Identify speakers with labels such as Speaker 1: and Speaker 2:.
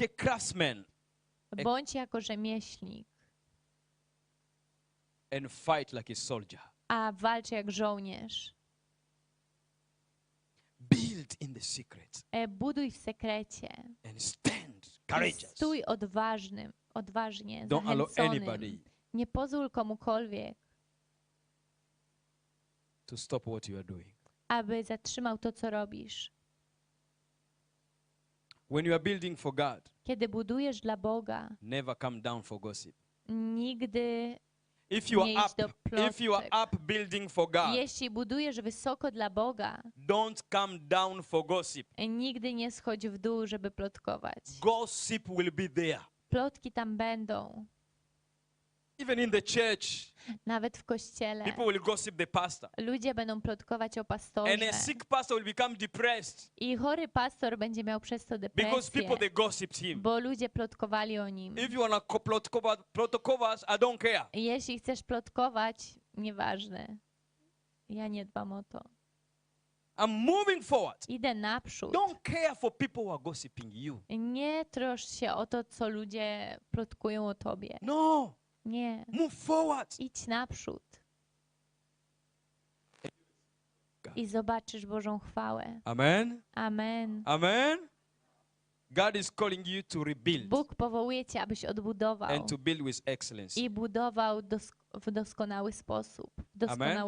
Speaker 1: like a craftsman
Speaker 2: Bądź jako rzemieślnik,
Speaker 1: and fight like a soldier.
Speaker 2: a walcz jak żołnierz.
Speaker 1: Build in the secret
Speaker 2: E, Buduj w sekrecie.
Speaker 1: and stand
Speaker 2: I
Speaker 1: courageous.
Speaker 2: stój odważnym, odważnie,
Speaker 1: Don't allow
Speaker 2: zachęconym.
Speaker 1: anybody
Speaker 2: Nie pozwól komukolwiek,
Speaker 1: to stop what you are doing.
Speaker 2: aby zatrzymał to, co robisz.
Speaker 1: When you are building for God,
Speaker 2: Kiedy budujesz dla Boga,
Speaker 1: never come down for gossip.
Speaker 2: nigdy,
Speaker 1: If you
Speaker 2: Nie
Speaker 1: are
Speaker 2: do
Speaker 1: up, if you are
Speaker 2: plotek.
Speaker 1: up building for God,
Speaker 2: jeśli budujesz wysoko dla Boga,
Speaker 1: don't come down for gossip.
Speaker 2: nigdy nie schodź w dół, żeby plotkować.
Speaker 1: Gossip will be there.
Speaker 2: Plotki tam będą,
Speaker 1: Even in the church,
Speaker 2: nawet w kościele.
Speaker 1: people will gossip the pastor.
Speaker 2: Ludzie będą plotkować o
Speaker 1: And
Speaker 2: pastorze.
Speaker 1: a sick pastor will become depressed
Speaker 2: I chory pastor będzie miał przez to
Speaker 1: because
Speaker 2: depresję,
Speaker 1: people they gossiped him.
Speaker 2: bo ludzie plotkowali o nim.
Speaker 1: If you wanna co- plot cover, protocols, I don't care.
Speaker 2: Jeśli chcesz plotkować, nieważne. Ja nie dbam o to.
Speaker 1: I'm moving forward.
Speaker 2: Idę naprzód.
Speaker 1: Don't care for people who are gossiping you.
Speaker 2: Nie troszcz się o to, co ludzie plotkują o tobie.
Speaker 1: No,
Speaker 2: Nie.
Speaker 1: move forward.
Speaker 2: Idź naprzód. I zobaczysz Bożą chwałę.
Speaker 1: Amen.
Speaker 2: Amen.
Speaker 1: Amen. God is calling you to rebuild
Speaker 2: Bóg powołuje cię, abyś odbudował
Speaker 1: and to build with excellence.
Speaker 2: i budował dos- w doskonały sposób. Doskonałości.